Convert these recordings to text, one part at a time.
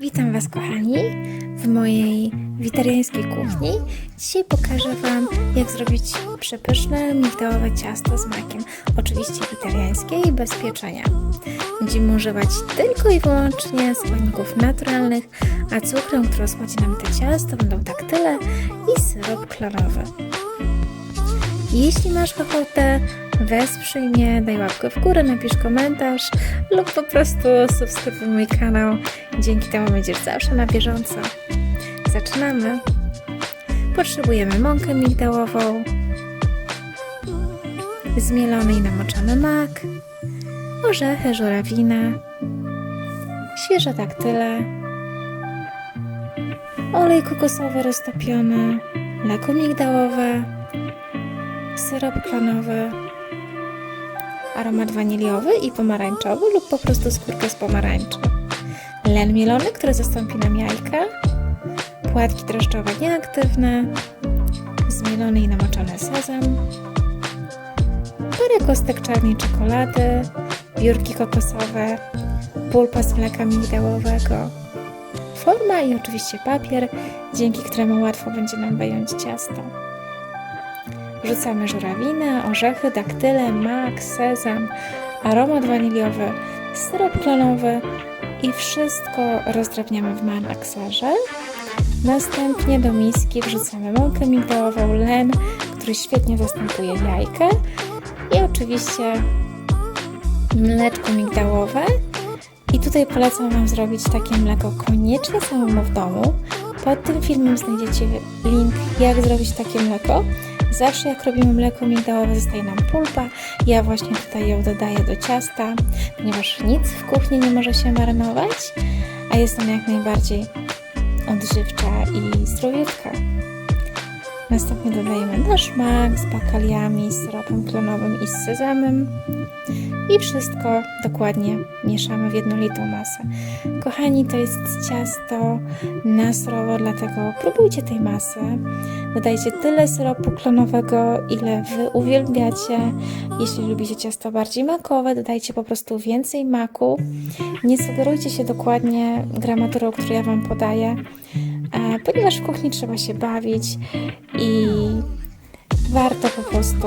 Witam Was, kochani, w mojej witariańskiej kuchni. Dzisiaj pokażę Wam, jak zrobić przepyszne migdałowe ciasto z makiem. Oczywiście witariańskie i bez pieczenia. Będziemy używać tylko i wyłącznie składników naturalnych, a cukrem, który osłodzi nam te ciasto, będą taktyle i syrop klonowy. Jeśli masz ochotę, wesprzyj mnie, daj łapkę w górę, napisz komentarz lub po prostu subskrybuj mój kanał. Dzięki temu będziesz zawsze na bieżąco. Zaczynamy. Potrzebujemy mąkę migdałową, zmielony i namoczony mak, orzechy, żurawinę, świeże daktyle, olej kokosowy roztopiony, mleko migdałowe, syrop klonowy, aromat waniliowy i pomarańczowy lub po prostu skórkę z pomarańczy. Len mielony, który zastąpi nam jajka, płatki drożdżowe nieaktywne, zmielony i namoczony sezam, parę kostek czarnej czekolady, biurki kokosowe, pulpa z mleka migdałowego, forma i oczywiście papier, dzięki któremu łatwo będzie nam wyjąć ciasto. Wrzucamy żurawinę, orzechy, daktyle, mak, sezam, aromat waniliowy, syrop klonowy i wszystko rozdrabniamy w malakserze. Następnie do miski wrzucamy mąkę migdałową, len, który świetnie zastępuje jajkę i oczywiście mleczko migdałowe. I tutaj polecam Wam zrobić takie mleko koniecznie samemu w domu. Pod tym filmem znajdziecie link, jak zrobić takie mleko. Zawsze jak robimy mleko migdałowe, zostaje nam pulpa. Ja właśnie tutaj ją dodaję do ciasta, ponieważ nic w kuchni nie może się marynować, a jest ona jak najbardziej odżywcza i zdrowiutka. Następnie dodajemy nasz mak z bakaliami, z syropem klonowym i z sezamem i wszystko dokładnie mieszamy w jednolitą masę. Kochani, to jest ciasto na surowo, dlatego próbujcie tej masy. Dodajcie tyle syropu klonowego, ile Wy uwielbiacie. Jeśli lubicie ciasto bardziej makowe, dodajcie po prostu więcej maku. Nie sugerujcie się dokładnie gramaturą, którą ja Wam podaję, ponieważ w kuchni trzeba się bawić i warto po prostu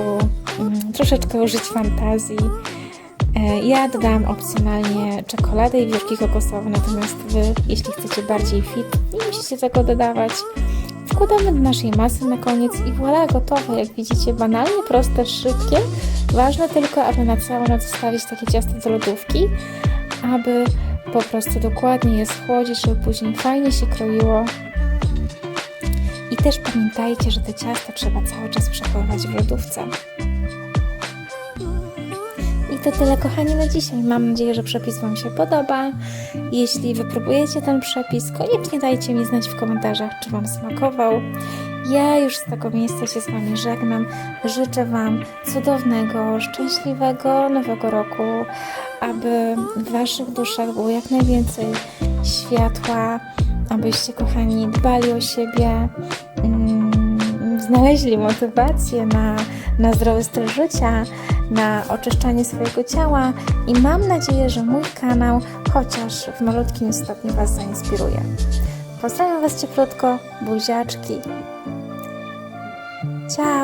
mm, troszeczkę użyć fantazji. E, Ja dodałam opcjonalnie czekoladę i wiórki kokosowe, natomiast Wy, jeśli chcecie bardziej fit, nie musicie tego dodawać. Wkładamy do naszej masy na koniec i voilà, gotowe. Jak widzicie, banalnie proste, szybkie. Ważne tylko, aby na całą noc zostawić takie ciasto do lodówki, aby po prostu dokładnie je schłodzić, żeby później fajnie się kroiło. I też pamiętajcie, że te ciasto trzeba cały czas przechowywać w lodówce. To tyle, kochani, na dzisiaj. Mam nadzieję, że przepis Wam się podoba. Jeśli wypróbujecie ten przepis, koniecznie dajcie mi znać w komentarzach, czy Wam smakował. Ja już z tego miejsca się z Wami żegnam. Życzę Wam cudownego, szczęśliwego nowego roku, aby w Waszych duszach było jak najwięcej światła, abyście, kochani, dbali o siebie, mm, znaleźli motywację na, na zdrowy styl życia, na oczyszczanie swojego ciała i mam nadzieję, że mój kanał chociaż w malutkim stopniu Was zainspiruje. Pozdrawiam Was cieplutko, buziaczki. Ciao!